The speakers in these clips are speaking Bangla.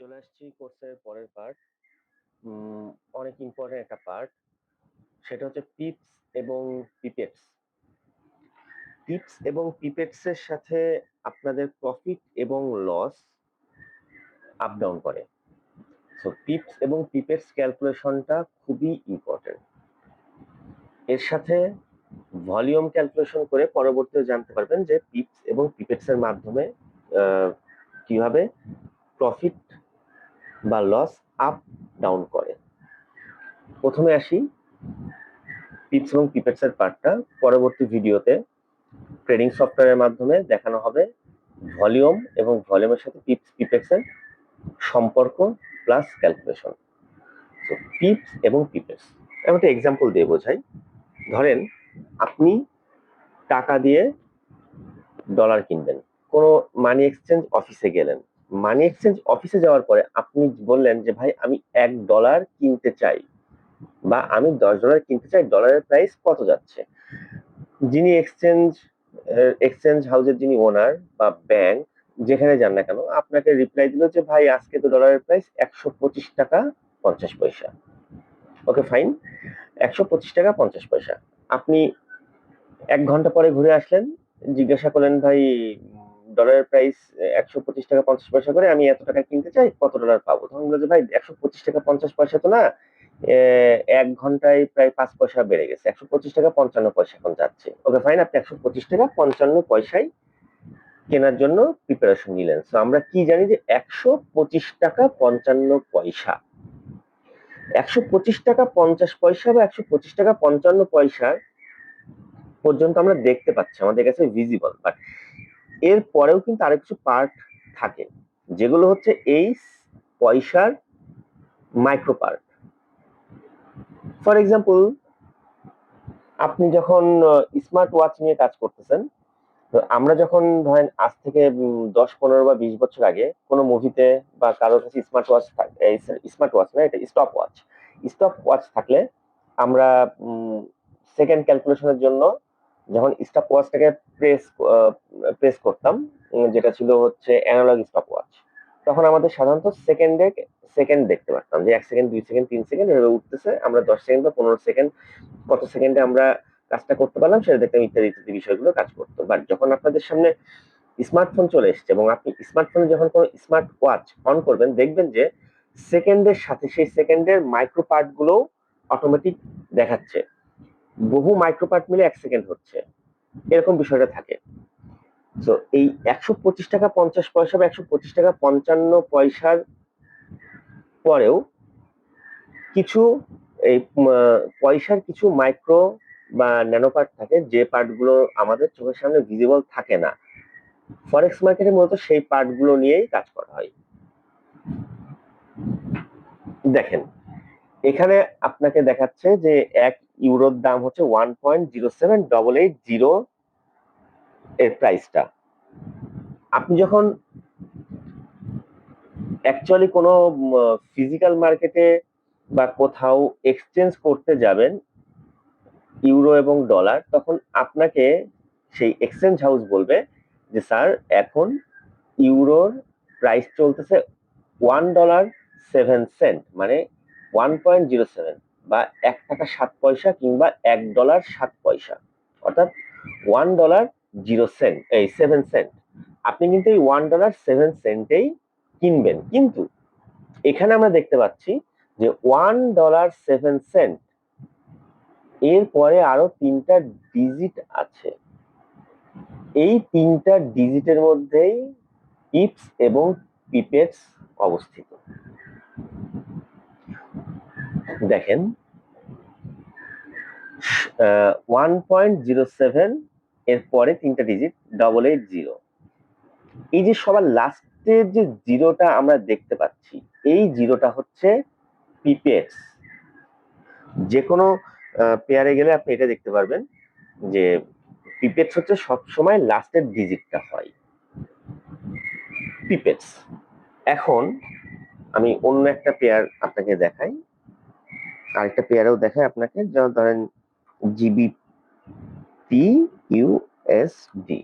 চলে আসছি কোর্সের পরের পার্ট অনেক ইম্পর্টেন্ট একটা পার্ট সেটা হচ্ছে পিপস এবং পিপেটস টিপস এবং পিপেটস এর সাথে আপনাদের প্রফিট এবং লস আপ ডাউন করে। সো পিপস এবং পিপেটস ক্যালকুলেশনটা খুবই ইম্পর্টেন্ট এর সাথে ভলিউম ক্যালকুলেশন করে পরবর্তীতে জানতে পারবেন যে পিপস এবং পিপেটস এর মাধ্যমে কীভাবে প্রফিট বা লস আপ ডাউন করে। প্রথমে আসি পিপস এবং পিপেটস এর পার্টটা পরবর্তী ভিডিওতে ট্রেডিং সফটওয়্যারের মাধ্যমে দেখানো হবে ভলিউম এবং ভলিউমের সাথে পিপস এর সম্পর্ক প্লাস ক্যালকুলেশন তো পিপস এবং পিপেটস আমি একটা এক্সাম্পল দিয়ে বোঝাই। ধরেন আপনি টাকা দিয়ে ডলার কিনবেন। কোনো মানি এক্সচেঞ্জ অফিসে গেলেন। মানি এক্সচেঞ্জ অফিসে যাওয়ার পরে আপনি বললেন যে, ভাই, আমি এক ডলার কিনতে চাই বা আমি দশ ডলার কিনতে চাই ডলারের প্রাইস কত যাচ্ছে? যিনি এক্সচেঞ্জ এক্সচেঞ্জ হাউসের যিনি ওনার বা ব্যাংক যেখানে যান না কেন, আপনাকে রিপ্লাই দিল যে, ভাই, আজকে তো ডলারের প্রাইস একশো পঁচিশ টাকা পঞ্চাশ পয়সা। ওকে ফাইন একশো পঁচিশ টাকা পঞ্চাশ পয়সা। আপনি এক ঘণ্টা পরে ঘুরে আসলেন, জিজ্ঞাসা করলেন, ভাই ডলারের প্রাইস একশো পঁচিশ টাকা পঞ্চাশ পয়সা করে আমি এত টাকা কিনতে চাই, কত ডলার পাবো? তখন বলল ভাই, একশো পঁচিশ টাকা পঞ্চাশ পয়সা তো না এক ঘন্টায় প্রায় পাঁচ পয়সা বেড়ে গেছে, একশো পঁচিশ টাকা পঞ্চান্ন পয়সা এখন যাচ্ছে। ওকে ফাইন আপনি একশো পঁচিশ টাকা পঞ্চান্ন পয়সায় কেনার জন্য প্রিপারেশন নিলেন। তো আমরা কি জানি যে, একশো পঁচিশ টাকা পঞ্চান্ন পয়সা, একশো পঁচিশ টাকা পঞ্চাশ পয়সা বা একশো পঁচিশ টাকা পঞ্চান্ন পয়সা পর্যন্ত আমরা দেখতে পাচ্ছি, আমাদের কাছে ভিজিবল বাট এর পরেও কিন্তু আরও কিছু পার্ট থাকে, যেগুলো হচ্ছে এই পয়সার মাইক্রো পার্ট ফর এক্সাম্পল আপনি যখন স্মার্ট ওয়াচ নিয়ে কাজ করতেছেন, তো আমরা যখন ধরেন আজ থেকে দশ, পনেরো বা বিশ বছর আগে কোনো মুভিতে বা কারোর কাছে স্মার্ট ওয়াচ স্মার্ট ওয়াচ না, এটা স্টপ ওয়াচ স্টপ ওয়াচ থাকলে আমরা সেকেন্ড ক্যালকুলেশনের জন্য যখন স্টপ ওয়াচটাকে প্রেস প্রেস করতাম যেটা ছিল হচ্ছে অ্যানালগ স্টপ ওয়াচ তখন আমাদের সাধারণত সেকেন্ডে সেকেন্ড দেখতে পারতাম যে এক সেকেন্ড দুই সেকেন্ড তিন সেকেন্ড এভাবে উঠতেছে, আমরা দশ সেকেন্ড বা পনেরো সেকেন্ড কত সেকেন্ডে আমরা কাজটা করতে পারলাম সেটা দেখতাম ইত্যাদি ইত্যাদি বিষয়গুলো কাজ করতো। বাট যখন আপনাদের সামনে স্মার্টফোন চলে এসছে এবং আপনি স্মার্টফোনে যখন কোনো স্মার্ট ওয়াচ অন করবেন, দেখবেন যে সেকেন্ডের সাথে সেই সেকেন্ডের মাইক্রো পার্টগুলো অটোমেটিক দেখাচ্ছে। বহু মাইক্রো পার্ট মিলে এক সেকেন্ড হচ্ছে। এরকম বিষয়টা থাকে। তো এই একশো পঁচিশ টাকা পঞ্চাশ পয়সা বা একশো পঁচিশ টাকা পঞ্চান্ন পয়সার পরেও কিছু এই পয়সার কিছু মাইক্রো বা ন্যানো পার্ট থাকে যে পার্টগুলো আমাদের চোখের সামনে ভিজিবল থাকে না। ফরেক্স মার্কেটে মূলত সেই পার্টগুলো নিয়েই কাজ করা হয়। দেখেন, এখানে আপনাকে দেখাচ্ছে যে এক ইউরোর দাম হচ্ছে one point zero seven double eight zero এর প্রাইসটা আপনি যখন অ্যাকচুয়ালি কোনো ফিজিক্যাল মার্কেটে বা কোথাও এক্সচেঞ্জ করতে যাবেন ইউরো এবং ডলার তখন আপনাকে সেই এক্সচেঞ্জ হাউস বলবে যে, স্যার, এখন ইউরোর প্রাইস চলতেছে ওয়ান ডলার সেভেন সেন্ট মানে ওয়ান পয়েন্ট জিরো সেভেন বা এক টাকা সাত পয়সা কিংবা এক ডলার সাত পয়সা। অর্থাৎ ওয়ান ডলার জিরো সেন্ট এই সেভেন সেন্ট আপনি কিন্তু এই ওয়ান ডলার সেভেন সেন্টেই কিনবেন। কিন্তু এখানে আমরা দেখতে পাচ্ছি যে ওয়ান ডলার সেভেন সেন্ট এর পরে আরও তিনটা ডিজিট আছে। এই তিনটা ডিজিটের মধ্যেই ইপস এবং পিপেটস অবস্থিত। দেখেন ওয়ান পয়েন্ট জিরো সেভেন এর পরে তিনটা ডিজিট ডবল এইট জিরো এই যে সবার লাস্টের যে জিরোটা আমরা দেখতে পাচ্ছি, এই জিরোটা হচ্ছে পিপেটস যে কোনো পেয়ারে গেলে আপনি এটা দেখতে পারবেন যে পিপেটস হচ্ছে সবসময় লাস্টের ডিজিটটা হয়। পিপেটস এখন আমি অন্য একটা পেয়ার আপনাকে দেখাই। আরেকটা পেয়ারেও দেখাই আপনাকে, যেমন ধরেন জিবিপি ইউএসডি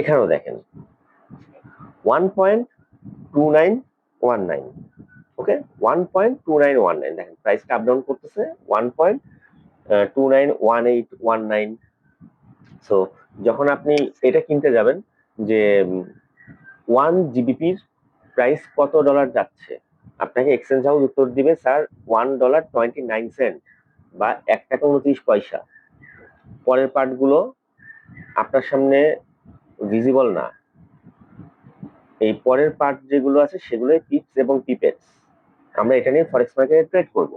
এখানেও দেখেন। One point two nine one nine okay one point two nine one nine দেখেন প্রাইসটা আপ ডাউন করতেছে one point two nine one eight one nine so যখন আপনি এটা কিনতে যাবেন, যে ওয়ান জিবিপির প্রাইস কত ডলার যাচ্ছে? আপনাকে এক্সচেঞ্জ হাউস উত্তর দিবে sir one dollar twenty nine cent বা এক টাকা উনত্রিশ পয়সা। পরের পার্টগুলো আপনার সামনে ভিজিবল না। এই পরের পার্ট যেগুলো আছে, সেগুলোই পিপস এবং পিপেটস আমরা এটা নিয়ে ফরেক্স মার্কেটে ট্রেড করব।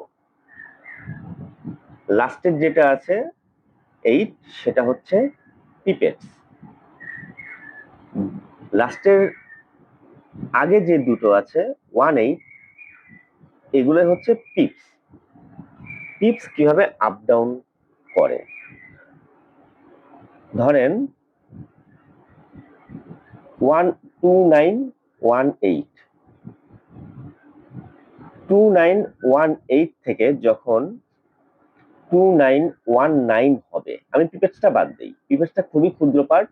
লাস্টের যেটা আছে এইট সেটা হচ্ছে পিপেটস লাস্টের আগে যে দুটো আছে ওয়ান এইট এগুলো হচ্ছে পিপস পিপস কীভাবে আপ ডাউন করে? ধরেন one two nine one eight two nine one eight থেকে যখন টু নাইন ওয়ান নাইন হবে, আমি পিপেটসটা বাদ দিই। পিপেটসটা খুবই ক্ষুদ্র পার্ট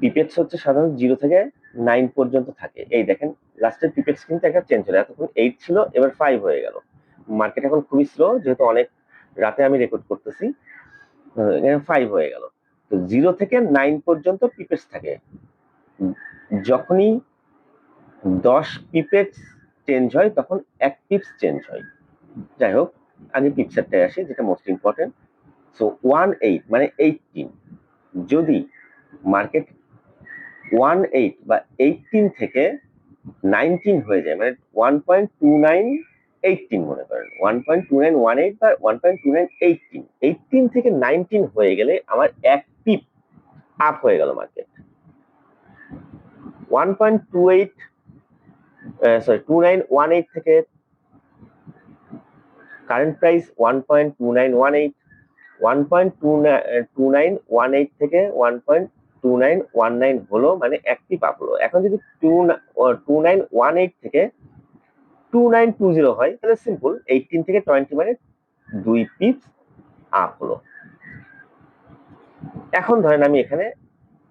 পিপেটস হচ্ছে সাধারণত জিরো থেকে নাইন পর্যন্ত থাকে। এই দেখেন লাস্টের পিপেটস কিন্তু একটা চেঞ্জ হলো। এতক্ষণ এইট ছিল, এবার ফাইভ হয়ে গেল। মার্কেট এখন খুবই স্লো যেহেতু অনেক রাতে আমি রেকর্ড করতেছি ফাইভ হয়ে গেল। তো জিরো থেকে নাইন পর্যন্ত পিপেটস থাকে। যখনই দশ পিপেটস চেঞ্জ হয়, তখন এক পিপস চেঞ্জ হয়। যাই হোক আগে পিপসেরটাই আসি, যেটা most important so one eight মানে এইটিন যদি মার্কেট ওয়ান এইট বা এইটিন থেকে নাইনটিন হয়ে যায় মানে one point two nine eighteen মনে করেন। One point two nine one eight বা one point two nine eighteen. Eighteen থেকে নাইনটিন হয়ে গেলে আমার এক পিপ আপ হয়ে গেল market. One point two eight sorry two nine one eight থেকে current price one point two nine one eight, one point two two nine one eight থেকে one point two nine one nine হলো মানে একটি পাপ হলো এখন যদি two two nine one eight থেকে টু নাইন টু জিরো হয়, তাহলে সিম্পল এইটিন থেকে টোয়েন্টি মানে দুই পিপস আপ হলো এখন ধরেন আমি এখানে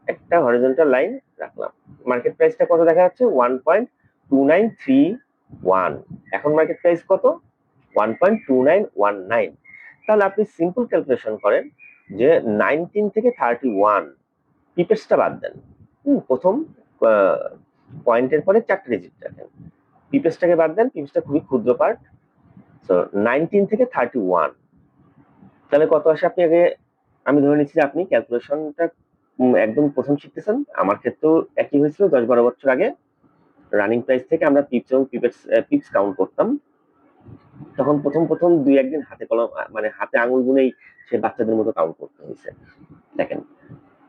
একটা হরিজন্টাল লাইন রাখলাম। মার্কেট প্রাইসটা কত দেখা যাচ্ছে? One point two nine three one এখন মার্কেট প্রাইস কত? One point two nine one nine তাহলে আপনি সিম্পল ক্যালকুলেশন করেন যে নাইনটিন থেকে থার্টি ওয়ান পিপেসটা বাদ দেন। প্রথম পয়েন্টের পরে চারটে ডিজিট রাখেন পিপেসটাকে বাদ দেন পিপেসটা খুবই ক্ষুদ্র পার্ট সো নাইনটিন থেকে থার্টি ওয়ান তাহলে কত আসে আপনি আগে, আমি ধরে নিচ্ছি যে আপনি ক্যালকুলেশনটা একদম প্রথম শিখতেছেন। আমার ক্ষেত্রেও একই হয়েছিল দশ বারো বছর আগে। রানিং প্রাইস থেকে আমরা পিপস এবং পিপেস পিপস কাউন্ট করতাম। তখন প্রথম প্রথম দুই একদিন হাতে কলম মানে হাতে আঙুল গুনেই সে বাচ্চাদের মতো কাউন্ট করতে হয়েছে। দেখেন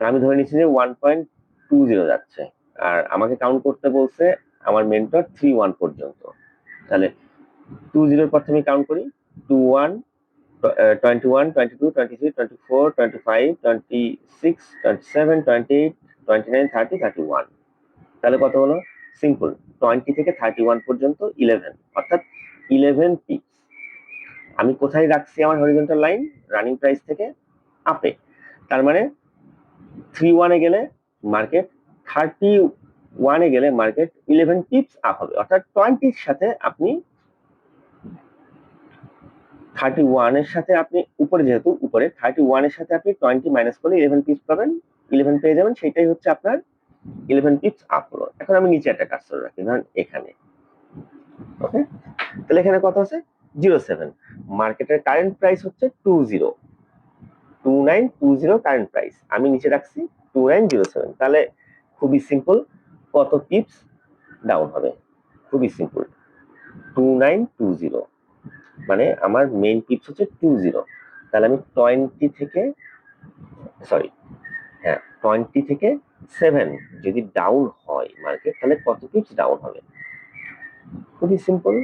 আমি ধরে নিচ্ছি যে ওয়ান পয়েন্ট টু জিরো যাচ্ছে। আর আমাকে কাউন্ট করতে বলছে আমার মেন্টর থ্রি ওয়ান পর্যন্ত। তাহলে টু জিরোর পর আমি কাউন্ট করি। Two one twenty one twenty two twenty three twenty four twenty five twenty six twenty seven twenty eight twenty nine thirty thirty one তাহলে কত হলো? সিম্পল টোয়েন্টি থেকে থার্টি ওয়ান পর্যন্ত ইলেভেন অর্থাৎ ইলেভেন পিপস আমি কোথায় রাখছি আমার হরিজন্টাল লাইন রানিং প্রাইস থেকে আপে তার মানে থ্রি ওয়ানে গেলে মার্কেট থার্টি ওয়ানে গেলে মার্কেট ইলেভেন টিপস আপ হবে। অর্থাৎ টোয়েন্টির সাথে আপনি থার্টি ওয়ানের সাথে আপনি উপরে যেহেতু উপরে থার্টি ওয়ানের সাথে আপনি টোয়েন্টি মাইনাস করলে ইলেভেন টিপস পাবেন ইলেভেন পেয়ে যাবেন, সেটাই হচ্ছে আপনার ইলেভেন টিপস আপ হলো। এখন আমি নিচে একটা কাজ করে রাখি, ধরেন এখানে। ওকে তাহলে এখানে কত আছে? জিরো সেভেন মার্কেটের কারেন্ট প্রাইস হচ্ছে two zero two nine two zero current price আমি নিচে রাখছি টু নাইন জিরো সেভেন তাহলে খুবই সিম্পল কত পিপস ডাউন হবে? খুবই simple two nine two zero মানে আমার মেইন পিপস হচ্ছে টু জিরো তাহলে আমি টোয়েন্টি থেকে সরি হ্যাঁ টোয়েন্টি থেকে সেভেন যদি ডাউন হয় মার্কেট তাহলে কত পিপস ডাউন হবে? খুবই সিম্পল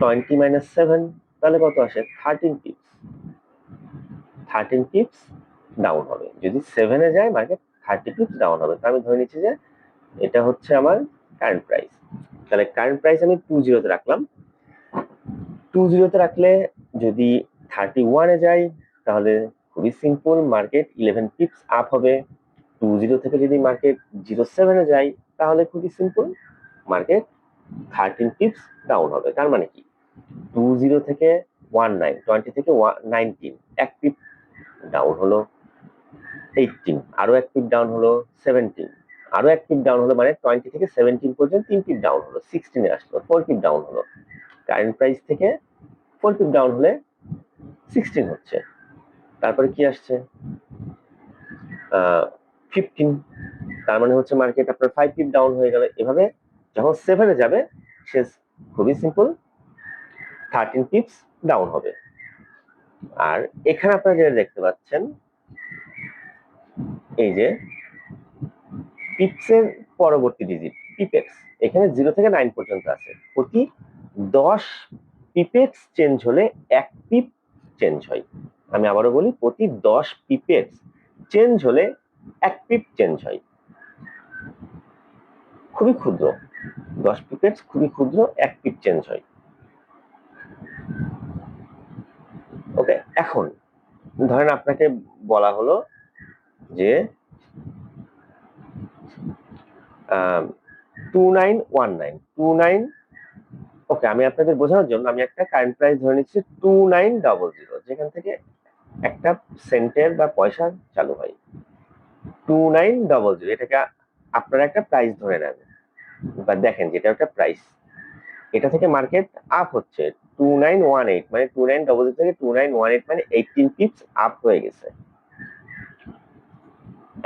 টোয়েন্টি মাইনাস সেভেন তাহলে কত আসে? Thirteen pips thirteen pips down হবে। যদি সেভেনে যায় মার্কেট থার্টি পিপস ডাউন হবে। তো আমি ধরে নিচ্ছি যে এটা হচ্ছে আমার কারেন্ট প্রাইস তাহলে কারেন্ট প্রাইস আমি টু জিরোতে রাখলাম। টু জিরোতে রাখলে যদি থার্টি ওয়ানে যাই, তাহলে খুবই simple market eleven pips up হবে। টু জিরো থেকে যদি মার্কেট জিরো সেভেনে যায় তাহলে খুবই simple market thirteen pips down হবে। তার মানে কি? টু জিরো থেকে ওয়ান নাইন টোয়েন্টি থেকে ওয়ান নাইনটিন এক পিপ ডাউন হলো এইটিন আরও এক পিপ ডাউন হলো সেভেন্টিন আরও এক পিপ ডাউন হলো মানে টোয়েন্টি থেকে সেভেন্টিন পর্যন্ত তিন পিপ ডাউন হলো সিক্সটিনে আসলো ফোর পিপ ডাউন হলো। কারেন্ট প্রাইস থেকে ফোর পিপ ডাউন হলে সিক্সটিন হচ্ছে। তারপরে কি আসছে? ফিফটিন তার মানে হচ্ছে মার্কেট আপনার ফাইভ পিপ ডাউন হয়ে গেল। এভাবে যখন সেভেনে যাবে, সে খুবই সিম্পল থার্টিন পিপস ডাউন হবে। আর এখানে আপনারা যেটা দেখতে পাচ্ছেন, এই যে পিপসের পরবর্তী ডিজিট পিপেক্স এখানে জিরো থেকে নাইন পর্যন্ত আছে। প্রতি দশ পিপেক্স চেঞ্জ হলে এক পিপ চেঞ্জ হয়। আমি আবারও বলি, প্রতি দশ পিপেক্স চেঞ্জ হলে এক পিপ চেঞ্জ হয়। খুবই ক্ষুদ্র। দশ পিপেক্স খুবই ক্ষুদ্র, এক পিপ চেঞ্জ হয়। ওকে এখন, ধরেন আপনাকে বলা হলো যে two nine one nine two nine okay, আমি আপনাদের বোঝানোর জন্য আমি একটা কারেন্ট প্রাইস ধরে নিচ্ছি টু নাইন ডবল জিরো যেখান থেকে একটা সেন্টের বা পয়সা চালু হয়। টু নাইন ডবল জিরো এটাকে আপনারা একটা প্রাইস ধরে নেন। বা দেখেন, যেটা একটা প্রাইস এটা থেকে মার্কেট আপ হচ্ছে টু নাইন ওয়ান এইট মানে টু নাইন ডবল থেকে টু নাইন ওয়ান এইট মানে এইটিন পিপস আপ হয়ে গেছে।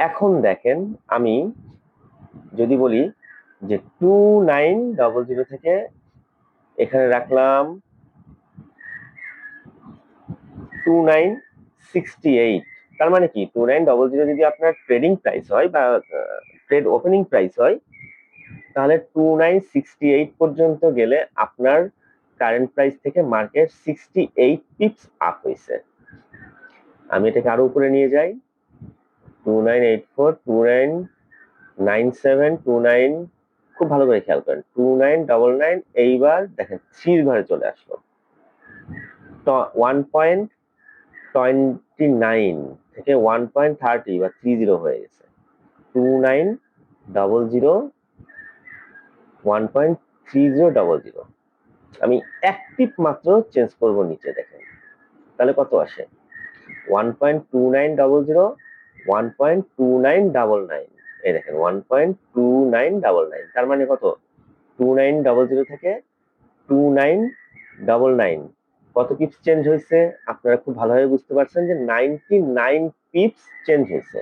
এখন দেখেন আমি যদি বলি যে টু নাইন ডবল জিরো থেকে এখানে রাখলাম টু নাইন সিক্সটি এইট তার মানে কি? টু নাইন ডবল জিরো যদি আপনার ট্রেডিং প্রাইস হয় বা ট্রেড ওপেনিং প্রাইস হয়, তাহলে টু নাইন সিক্সটি এইট পর্যন্ত গেলে আপনার কারেন্ট প্রাইস থেকে market sixty eight pips up হয়েছে। আমি এটাকে আরও উপরে নিয়ে যাই। Two nine eight four two nine nine seven two nine খুব ভালো করে খেয়াল করেন টু নাইন ডবল নাইন এইবার দেখেন থ্রির ঘরে চলে আসলো। ওয়ান পয়েন্ট টোয়েন্টি নাইন থেকে ওয়ান পয়েন্ট থার্টি বা থ্রি জিরো হয়ে গেছে। Two nine double zero one point three zero double zero আমি টিপ মাত্র চেঞ্জ করব নিচে দেখেন। তাহলে কত আসে? One point two nine double zero one point two nine double nine এই দেখেন one point two nine double nine তার মানে কত? টু নাইন ডাবল জিরো থেকে টু নাইন ডাবল নাইন কত পিপস চেঞ্জ হয়েছে? আপনারা খুব ভালোভাবে বুঝতে পারছেন যে নাইনটি নাইন পিপস চেঞ্জ হয়েছে।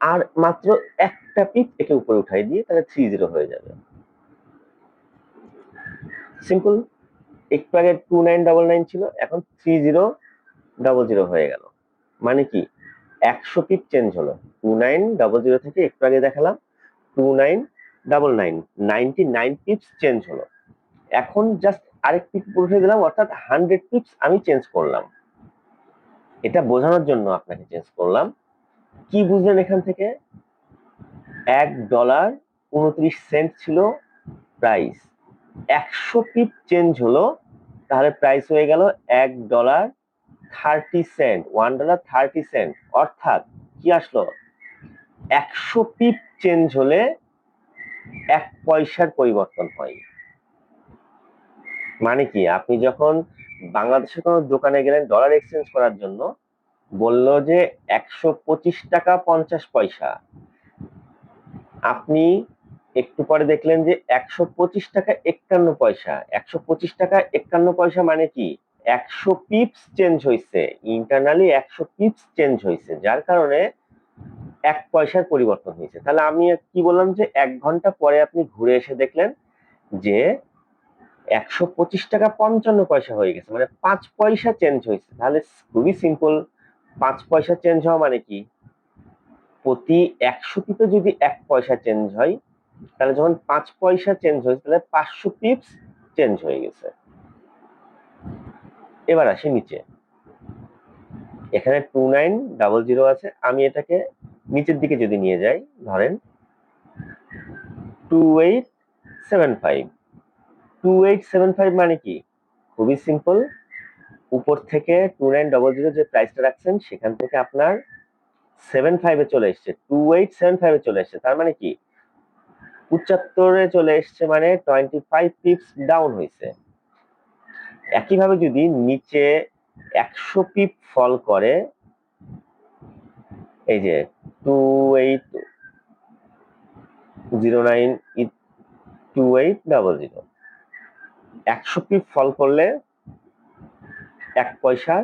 আর মাত্র একটা পিপ একে উপরে উঠাই দিয়ে তাহলে থ্রি জিরো হয়ে যাবে। সিম্পল একটু আগে টু নাইন ডাবল নাইন ছিল, এখন থ্রি জিরো ডাবল জিরো হয়ে গেল। মানে কি? একশো পিপ চেঞ্জ হলো। টু নাইন ডাবল জিরো থেকে একটু আগে দেখালাম two nine double nine ninety nine pips change হলো। এখন জাস্ট আরেক পিপ উঠে দিলাম অর্থাৎ হান্ড্রেড পিপস আমি চেঞ্জ করলাম। এটা বোঝানোর জন্য আপনাকে চেঞ্জ করলাম। কি বুঝলেন এখান থেকে? এক ডলার উনত্রিশ সেন্ট ছিল প্রাইস একশো পিপ চেঞ্জ হলো, তাহলে প্রাইস হয়ে গেল এক dollar thirty cent one dollar thirty cent অর্থাৎ কি আসলো? একশো পিপ চেঞ্জ হলে এক পয়সার পরিবর্তন হয়। মানে কি? আপনি যখন বাংলাদেশের কোনো দোকানে গেলেন ডলার এক্সচেঞ্জ করার জন্য, বলল যে একশো পঁচিশ টাকা পঞ্চাশ পয়সা। আপনি একটু পরে দেখলেন যে একশো পঁচিশ টাকা একান্ন পয়সা। একশো পঁচিশ টাকা একান্ন পয়সা মানে কি? একশো পিপস চেঞ্জ হয়েছে ইন্টারনালি একশো পিপস চেঞ্জ হয়েছে যার কারণে এক পয়সার পরিবর্তন হয়েছে তাহলে আমি কি বললাম যে এক ঘণ্টা পরে আপনি ঘুরে এসে দেখলেন যে একশো পঁচিশ টাকা পঞ্চান্ন পয়সা হয়ে গেছে মানে পাঁচ পয়সা চেঞ্জ হয়েছে তাহলে খুবই সিম্পল পাঁচ পয়সা চেঞ্জ হওয়া মানে কি? প্রতি একশো পিপে যদি এক পয়সা চেঞ্জ হয় তাহলে যখন পাঁচ পয়সা চেঞ্জ হয়েছে, তাহলে পাঁচশো পিপস চেঞ্জ হয়ে গেছে। এবার আসি নিচে। এখানে টু নাইন ডাবল জিরো আছে। আমি এটাকে নিচের দিকে যদি নিয়ে যাই, ধরেন two eight seven five two eight seven five মানে কি? খুবই সিম্পল উপর থেকে টু নাইন ডবল জিরো যে প্রাইসটা রাখছেন, সেখান থেকে আপনার সেভেন ফাইভে চলে এসছে। টু এইট সেভেন ফাইভে চলে এসছে। তার মানে কি? পঁচাত্তরে চলে এসছে মানে টোয়েন্টি ফাইভ পিপস ডাউন হয়েছে। একইভাবে যদি নিচে একশো পিপ ফল করে, এই যে two eight zero nine two eight double zero একশো পিপ ফল করলে এক পয়সা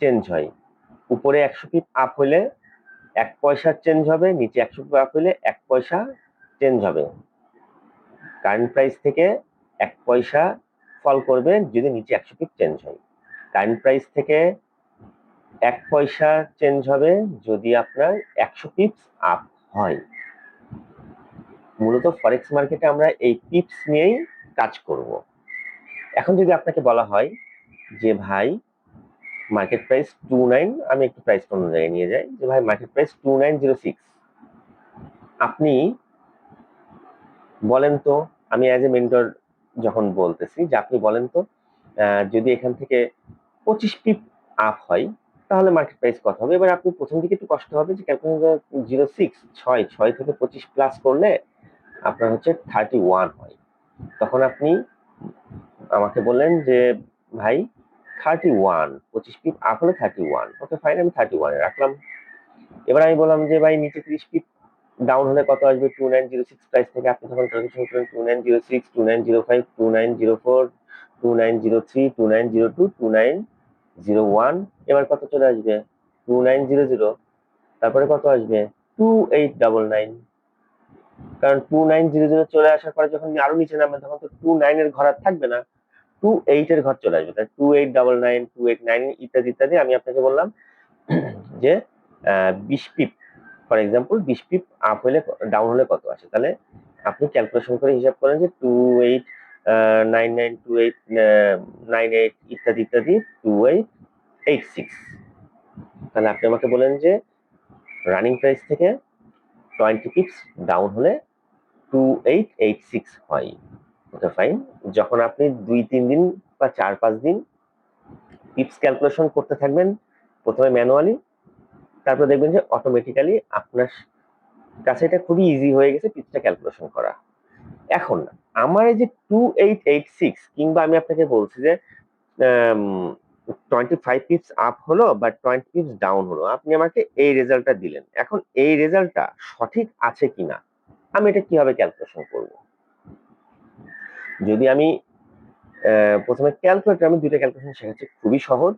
চেঞ্জ হয়। উপরে একশো পিপ আপ হলে এক পয়সা চেঞ্জ হবে, নিচে একশো পিপ আপ হলে এক পয়সা চেঞ্জ হবে। কারেন্ট প্রাইস থেকে এক পয়সা ফল করবে যদি নিচে একশো পিপ চেঞ্জ হয়। কারেন্ট প্রাইস থেকে এক পয়সা চেঞ্জ হবে যদি আপনার একশো পিপস আপ হয়। মূলত ফরেক্স মার্কেটে আমরা এই পিপস নিয়েই কাজ করব। এখন যদি আপনাকে বলা হয় যে, ভাই মার্কেট প্রাইস টু নাইন আমি একটু প্রাইস অন্য জায়গায় নিয়ে যাই। যে, ভাই market price two nine zero six আপনি বলেন তো, আমি অ্যাজ এ মেন্টর যখন বলতেছি, যে আপনি বলেন তো যদি এখান থেকে পঁচিশ পিপ আপ হয়, তাহলে মার্কেট প্রাইস কত হবে? এবার আপনি প্রথম দিকে একটু কষ্ট হবে যে ক্যালকুলেশন জিরো সিক্স ছয় ছয় থেকে পঁচিশ প্লাস করলে আপনার হচ্ছে থার্টি ওয়ান হয়। তখন আপনি আমাকে বললেন যে, ভাই থার্টি ওয়ান পঁচিশ পিপ আপ হলে থার্টি ওয়ান ওকে ফাইন আমি থার্টি ওয়ানে রাখলাম। এবার আমি বললাম যে, ভাই, নিচে ত্রিশ পিপ ডাউন হলে কত আসবে two nine zero six price থেকে আপনি তখন two nine zero six two nine zero five two nine zero four two nine zero three two nine zero two two nine zero one এবার কত চলে আসবে টু নাইন জিরো জিরো তারপরে কত আসবে টু এইট ডাবল নাইন কারণ টু নাইন জিরো জিরো চলে আসার পরে যখন আরও নিচে নামবে তখন তো টু নাইন এর ঘর আর থাকবে না টু এইট এর ঘর চলে আসবে তাই two eight double nine two eight nine ইত্যাদি ইত্যাদি আমি আপনাকে বললাম যে বিশ পিপ ফর এক্সাম্পল বিশ পিপ আপ হলে ডাউন হলে কত আসে? তাহলে আপনি ক্যালকুলেশন করে হিসাব করেন যে two eight nine nine two eight nine eight ইত্যাদি ইত্যাদি টু এইট এইট সিক্স তাহলে আপনি আমাকে বলেন যে রানিং প্রাইস থেকে টোয়েন্টি পিপস ডাউন হলে টু এইট এইট সিক্স হয়। ওকে ফাইন যখন আপনি দুই, তিন দিন বা চার, পাঁচ দিন পিপস ক্যালকুলেশন করতে থাকবেন, প্রথমে ম্যানুয়ালি তারপর দেখবেন যে অটোমেটিক্যালি আপনার কাছে এটা খুবই ইজি হয়ে গেছে পিপসটা ক্যালকুলেশন করা। এখন আমার এই যে টু এইট এইট সিক্স কিংবা আমি আপনাকে বলছি যে টোয়েন্টি ফাইভ পিপস আপ হলো বা টোয়েন্টি পিপস ডাউন হলো, আপনি আমাকে এই রেজাল্টটা দিলেন। এখন এই রেজাল্টটা সঠিক আছে কিনা, আমি এটা কীভাবে ক্যালকুলেশন করব? যদি আমি প্রথমে ক্যালকুলেটর আমি দুইটা ক্যালকুলেশন শেখাচ্ছি, খুবই সহজ।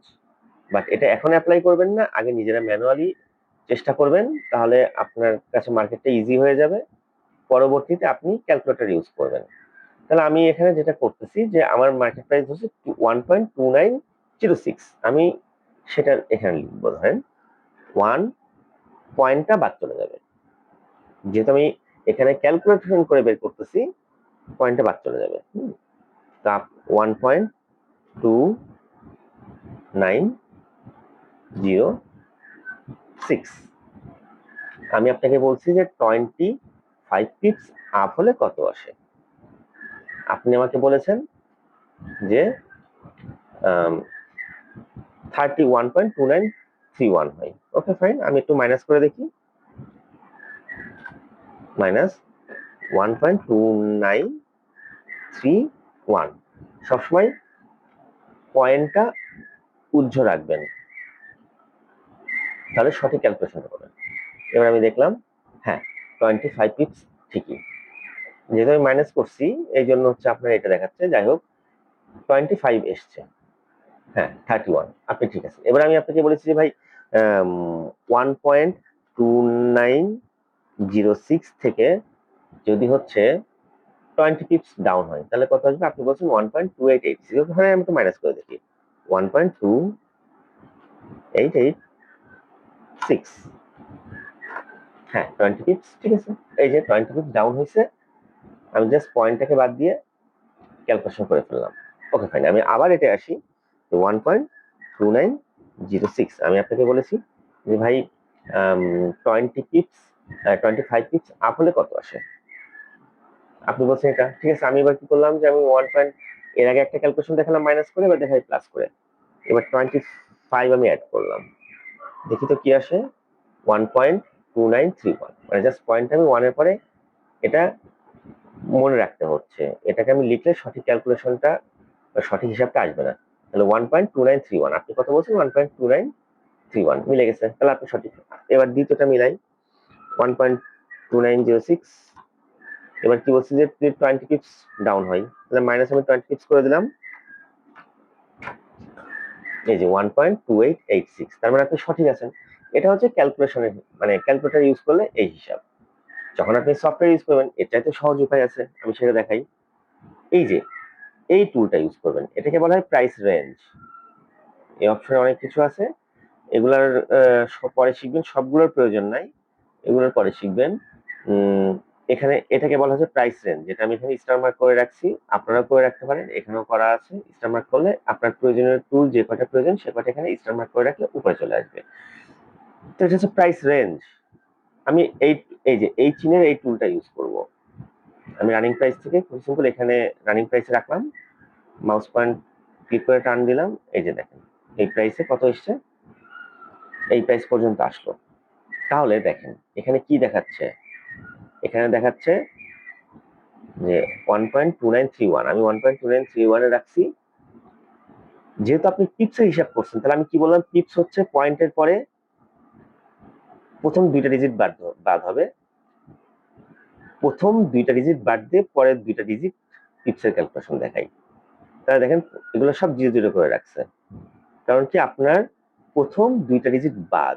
বাট এটা এখন অ্যাপ্লাই করবেন না, আগে নিজেরা ম্যানুয়ালি চেষ্টা করবেন, তাহলে আপনার কাছে মার্কেটটা ইজি হয়ে যাবে। পরবর্তীতে আপনি ক্যালকুলেটর ইউজ করবেন। তাহলে আমি এখানে যেটা করতেছি যে আমার মার্কেট প্রাইস হচ্ছে one point two nine zero six আমি সেটা এখানে লিখব, ধরেন ওয়ান পয়েন্টটা বাদ চলে যাবে। যেহেতু আমি এখানে ক্যালকুলেশন করে বের করতেছি পয়েন্টটা বাদ চলে যাবে। তা one point two nine zero six আমি আপনাকে বলছি যে টোয়েন্টি ফাইভ পিপস আপ হলে কত আসে? আপনি আমাকে বলেছেন যে thirty one point two nine three one হয়। ওকে ফাইন আমি একটু মাইনাস করে দেখি। Minus one point two nine three one সবসময় পয়েন্টটা উজ্জ রাখবেন। তাহলে সঠিক ক্যালকুলেশনটা করবেন। এবার আমি দেখলাম হ্যাঁ টোয়েন্টি ফাইভ পিপস ঠিকই। যেহেতু আমি মাইনাস করছি, এই জন্য হচ্ছে আপনার এটা দেখাচ্ছে, যাই হোক টোয়েন্টি ফাইভ এসছে। হ্যাঁ থার্টি ওয়ান আপনি ঠিক আছে এবার আমি আপনাকে বলেছি যে ভাই one point two nine zero six থেকে যদি হচ্ছে টোয়েন্টি পিপস ডাউন হয়, তাহলে কত আসবে? আপনি বলছেন one point two eight eight zero ধরে আমি একটু মাইনাস করে দেখি। One point two eight eight six হ্যাঁ টোয়েন্টি পিপস ঠিক আছে? এই যে টোয়েন্টি পিপস ডাউন হয়েছে, আমি জাস্ট পয়েন্টটাকে বাদ দিয়ে ক্যালকুলেশন করে ফেললাম। ওকে ফাইন আমি আবার এটা আসি one point two nine zero six আমি আপনাকে বলেছি যে ভাই twenty pips twenty five pips up হলে কত আসে? আপনি বলছেন এটা, ঠিক আছে, আমি এবার কি করলাম যে আমি ওয়ান পয়েন্ট এর আগে একটা ক্যালকুলেশন দেখালাম মাইনাস করে, এবার দেখাই প্লাস করে। এবার টোয়েন্টি ফাইভ আমি অ্যাড করলাম। দেখি তো কি আসে? One point two nine three one মানে জাস্ট পয়েন্ট আমি ওয়ানের পরে এটা মনে রাখতে হচ্ছে। এটাকে আমি লিখলে সঠিক ক্যালকুলেশনটা সঠিক হিসাবটা আসবে না। তাহলে one point two nine three one আপনি কথা বলছেন? One point two nine three one মিলে গেছে। তাহলে আপনি সঠিক। এবার দ্বিতীয়টা মিলাই। One point two nine zero six এবার কি বলছি যে টোয়েন্টি পিপস ডাউন হয়। তাহলে মাইনাস আমি টোয়েন্টি পিপস করে দিলাম। এই যে one point two eight eight six তার মানে আপনি সঠিক আছেন। এটা হচ্ছে ক্যালকুলেশনের মানে ক্যালকুলেটার ইউজ করলে এই হিসাব। যখন আপনি সফটওয়্যার ইউজ করবেন, এর চাইতে সহজ উপায় আছে, আমি সেটা দেখাই। এই যে, এই টুলটা ইউজ করবেন, এটাকে বলা হয় প্রাইস রেঞ্জ এই অপশনে অনেক কিছু আছে। এগুলার পরে শিখবেন, সবগুলোর প্রয়োজন নাই। এগুলোর পরে শিখবেন এখানে এটাকে বলা হচ্ছে প্রাইস রেঞ্জ যেটা আমি এখানে স্টার মার্ক করে রাখছি আপনারা করে রাখতে পারেন, এখানেও করা আছে স্টার মার্ক করলে আপনার প্রয়োজনীয় টুল যে কটা প্রয়োজন সে কটা এখানে স্টার মার্ক করে রাখলে উপরে চলে আসবে। তো এটা হচ্ছে প্রাইস রেঞ্জ আমি এই এই যে এই চিনের এই টুলটা ইউজ করব। আমি রানিং প্রাইস থেকে খুব সিম্পল এখানে রানিং প্রাইসে রাখলাম মাউস পয়েন্ট ক্লিক করে টান দিলাম, এই যে দেখেন, এই প্রাইসে কত এসছে? এই প্রাইস পর্যন্ত আসলো। তাহলে দেখেন, এখানে কি দেখাচ্ছে? এখানে দেখাচ্ছে যে one point two nine three one আমি one point two nine three রাখছি। যেহেতু আপনি পিপসের হিসাব করছেন, তাহলে আমি কি বললাম পিপস হচ্ছে পয়েন্টের পরে প্রথম দুইটা ডিজিট বাদ বাদ হবে। প্রথম দুইটা ডিজিট বাদ দিয়ে পরের দুইটা ডিজিট পিপসের ক্যালকুলেশন দেখাই। তাহলে দেখেন, এগুলো সব জিরো জিরো করে রাখছে। কারণ কি, আপনার প্রথম দুইটা ডিজিট বাদ।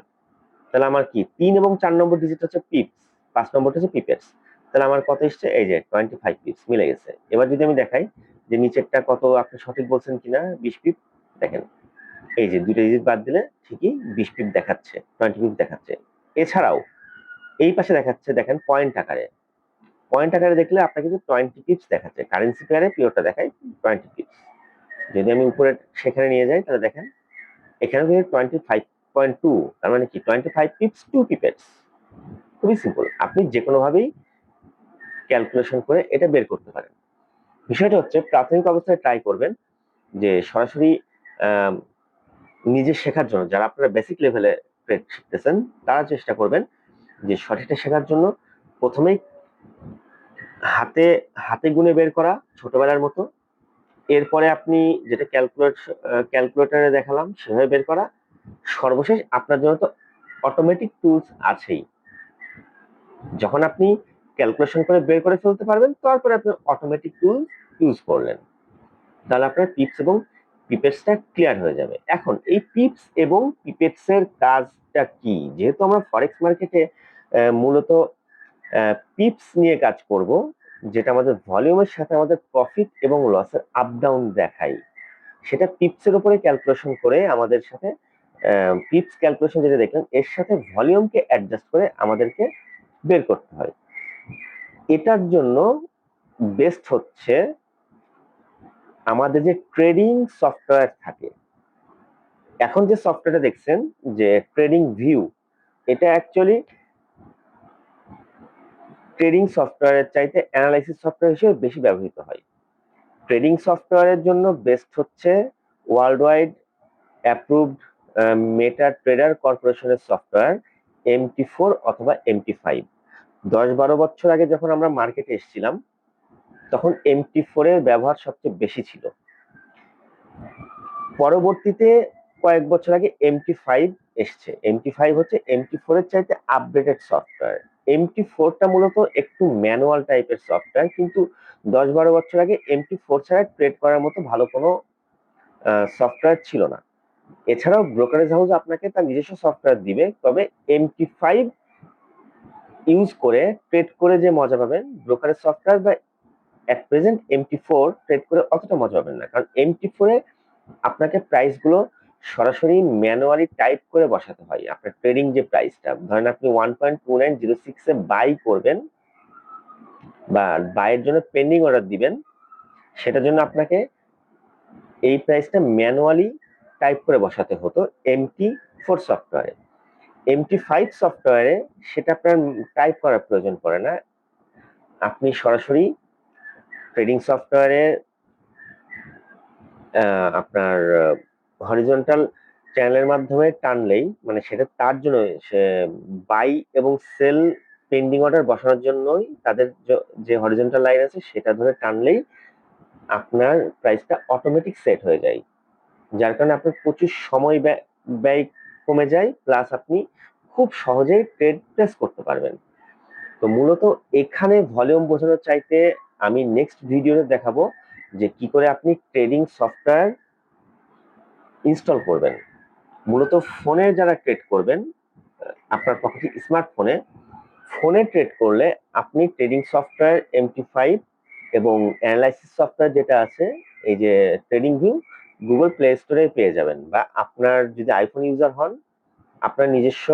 তাহলে আমার কি, তিন এবং চার নম্বর ডিজিট হচ্ছে পিপস পাঁচ নম্বরটা হচ্ছে পিপেটস তাহলে আমার কত এসছে? এই যে টোয়েন্টি ফাইভ পিপস মিলে গেছে। এবার যদি আমি দেখাই যে নিচেরটা কত আপনি সঠিক বলছেন কিনা, বিশ পিপ দেখেন। এই যে দুইটা ডিজিট বাদ দিলে ঠিকই বিশ পিপ দেখাচ্ছে টোয়েন্টি পিপ দেখাচ্ছে। এছাড়াও এই পাশে দেখাচ্ছে, দেখেন পয়েন্ট আকারে। পয়েন্ট আকারে দেখলে আপনাকে কিন্তু টোয়েন্টি পিপস দেখাচ্ছে কারেন্সি পেয়ারে পিওরটা দেখায় টোয়েন্টি পিপস যদি আমি উপরে সেখানে নিয়ে যাই, তাহলে দেখেন এখানে কিন্তু টোয়েন্টি ফাইভ পয়েন্ট টু তার মানে কি? Twenty five pips two pipettes খুবই সিম্পল আপনি যে কোনোভাবেই ক্যালকুলেশন করে এটা বের করতে পারেন। বিষয়টা হচ্ছে, প্রাথমিক অবস্থায় ট্রাই করবেন যে সরাসরি নিজে শেখার জন্য, যারা আপনারা বেসিক লেভেলে ট্রেড শিখতেছেন, তারা চেষ্টা করবেন যে সঠিকটা শেখার জন্য প্রথমেই হাতে হাতে গুনে বের করা ছোটবেলার মতো। এরপরে আপনি যেটা ক্যালকুলেট ক্যালকুলেটারে দেখালাম, সেভাবে বের করা। সর্বশেষ আপনার জন্য তো অটোমেটিক টুলস আছেই। যখন আপনি ক্যালকুলেশন করে বের করে ফেলতে পারবেন, তারপরে আপনি অটোমেটিক টুল ইউজ করলেন। তাহলে আপনার পিপস এবং পিপেটসটা ক্লিয়ার হয়ে যাবে। এখন, এই পিপস এবং পিপেটসের কাজটা কি? যেহেতু আমরা ফরেক্স মার্কেটে মূলত পিপস নিয়ে কাজ করব, যেটা আমাদের ভলিউমের সাথে আমাদের প্রফিট এবং লসের আপ ডাউন দেখাই সেটা পিপসের উপরে ক্যালকুলেশন করে আমাদের সাথে পিপস ক্যালকুলেশন যেটা দেখলাম এর সাথে ভলিউমকে অ্যাডজাস্ট করে আমাদেরকে বের করতে হয়। এটার জন্য বেস্ট হচ্ছে আমাদের যে ট্রেডিং সফটওয়্যার থাকে। এখন যে সফটওয়্যারটা দেখছেন যে ট্রেডিং ভিউ এটা অ্যাকচুয়ালি ট্রেডিং সফটওয়্যারের চাইতে অ্যানালাইসিস সফটওয়্যার হিসেবে বেশি ব্যবহৃত হয়। ট্রেডিং সফটওয়্যারের জন্য বেস্ট হচ্ছে world wide approved meta trader কর্পোরেশনের সফটওয়্যার এমটি ফোর অথবা এমটি ফাইভ দশ বারো বছর আগে যখন আমরা মার্কেটে এসেছিলাম, তখন এমটি ফোর এর ব্যবহার সবচেয়ে বেশি ছিল। পরবর্তীতে কয়েক বছর আগে এমটি ফাইভ এসছে। এমটি ফাইভ হচ্ছে এমটি ফোর এর চাইতে আপডেটেড সফটওয়্যার এমটি ফোরটা মূলত একটু ম্যানুয়াল টাইপের সফটওয়্যার কিন্তু দশ বারো বছর আগে এমটি ফোর ছাড়া ট্রেড করার মতো ভালো কোনো সফটওয়্যার ছিল না। এছাড়াও ব্রোকারেজ হাউস আপনাকে তার নিজস্ব সফটওয়্যার দিবে, তবে এমটি ফাইভ ইউজ করে ট্রেড করে যে মজা পাবেন, ব্রোকারেজ সফটওয়্যার বা at present MT four trade করে অতটা মজা পাবেন না। কারণ এমটি ফোরে আপনাকে প্রাইসগুলো সরাসরি ম্যানুয়ালি টাইপ করে বসাতে হয়। আপনার ট্রেডিং যে প্রাইসটা ধরেন আপনি one point two nine zero সিক্সে বাই করবেন বা বাইয়ের জন্য পেন্ডিং অর্ডার দিবেন, সেটার জন্য আপনাকে এই প্রাইসটা ম্যানুয়ালি টাইপ করে বসাতে হতো এমটি ফোর সফটওয়্যারে এমটি ফাইভ সফটওয়্যারে সেটা আপনার টাইপ করার প্রয়োজন পড়ে না। আপনি সরাসরি ট্রেডিং সফটওয়্যারে আপনার হরিজন্টাল চ্যানেলের মাধ্যমে টানলেই মানে সেটা তার জন্য, সে বাই এবং সেল পেন্ডিং অর্ডার বসানোর জন্যই তাদের যে হরিজন্টাল লাইন আছে সেটা ধরে টানলেই আপনার প্রাইসটা অটোমেটিক সেট হয়ে যায়। যার কারণে আপনার প্রচুর সময় ব্যয় কমে যায় প্লাস আপনি খুব সহজেই ট্রেড প্লেস করতে পারবেন। তো মূলত এখানে ভলিউম বোঝানোর চাইতে আমি নেক্সট ভিডিওতে দেখাবো যে কি করে আপনি ট্রেডিং সফটওয়্যার ইনস্টল করবেন। মূলত ফোনে যারা ট্রেড করবেন, আপনার পকেটে স্মার্টফোনে ফোনে ট্রেড করলে আপনি ট্রেডিং সফটওয়্যার এমটি ফাইভ এবং অ্যানালাইসিস সফটওয়্যার যেটা আছে, এই যে ট্রেডিং ভিউ গুগল প্লে স্টোরে পেয়ে যাবেন বা আপনার যদি আইফোন ইউজার হন, আপনার নিজস্ব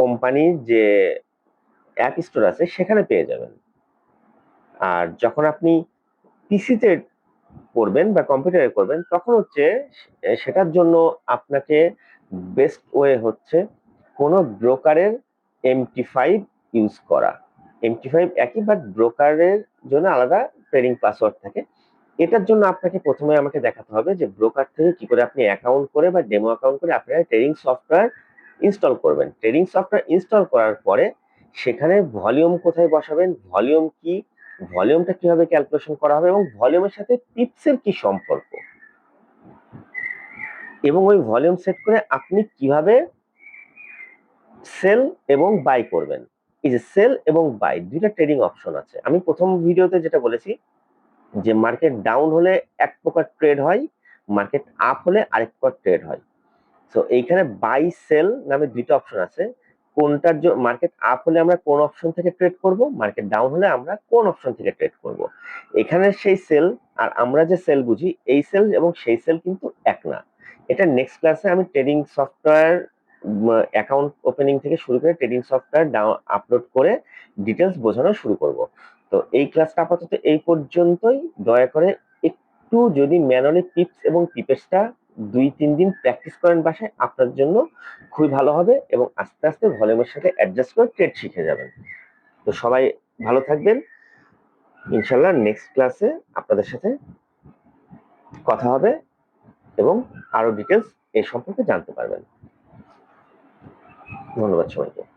কোম্পানির যে অ্যাপ স্টোর আছে, সেখানে পেয়ে যাবেন। আর যখন আপনি পিসিতে করবেন বা কম্পিউটারে করবেন, তখন হচ্ছে সেটার জন্য আপনাকে বেস্ট ওয়ে হচ্ছে কোনো ব্রোকারের এমটি ফাইভ ইউজ করা। এমটি ফাইভ একই বাট ব্রোকারের জন্য আলাদা ট্রেডিং পাসওয়ার্ড থাকে। এটার জন্য আপনাকে প্রথমে আমাকে দেখাতে হবে যে ব্রোকার থেকে কি করে আপনি অ্যাকাউন্ট করে বা ডেমো অ্যাকাউন্ট করে আপনারা ট্রেডিং সফটওয়্যার ইনস্টল করবেন। ট্রেডিং সফটওয়্যার ইনস্টল করার পরে সেখানে ভলিউম কোথায় বসাবেন ভলিউম কি ভলিউমটা কীভাবে ক্যালকুলেশন করা হবে এবং ভলিউমের সাথে টিপসের কি সম্পর্ক? এবং ওই ভলিউম সেট করে আপনি কীভাবে সেল এবং বাই করবেন। এই যে সেল এবং বাই দুইটা ট্রেডিং অপশন আছে। আমি প্রথম ভিডিওতে যেটা বলেছি যে মার্কেট ডাউন হলে এক প্রকার ট্রেড হয় মার্কেট আপ হলে আরেক প্রকার ট্রেড হয়। তো এইখানে বাই সেল নামে দুইটা অপশন আছে। কোনটার জন্য মার্কেট আপ হলে আমরা কোন অপশন থেকে ট্রেড করব মার্কেট ডাউন হলে আমরা কোন অপশন থেকে ট্রেড করব। এখানে সেই সেল আর আমরা যে সেল বুঝি, এই সেল এবং সেই সেল কিন্তু এক না। এটা নেক্সট ক্লাসে আমি ট্রেডিং সফটওয়্যার অ্যাকাউন্ট ওপেনিং থেকে শুরু করে ট্রেডিং সফটওয়্যার ডাউন আপলোড করে ডিটেলস বোঝানো শুরু করব। তো এই ক্লাসটা আপাতত এই পর্যন্তই। দয়া করে একটু যদি ম্যানুয়ালি টিপস এবং টিপেসটা দুই, তিন দিন প্র্যাকটিস করেন বাসায়, আপনার জন্য খুবই ভালো হবে এবং আস্তে আস্তে ভলিউমের সাথে অ্যাডজাস্ট করে ট্রেড শিখে যাবেন। তো সবাই ভালো থাকবেন। ইনশাল্লাহ নেক্সট ক্লাসে আপনাদের সাথে কথা হবে এবং আরও ডিটেলস এই সম্পর্কে জানতে পারবেন। ধন্যবাদ সবাইকে।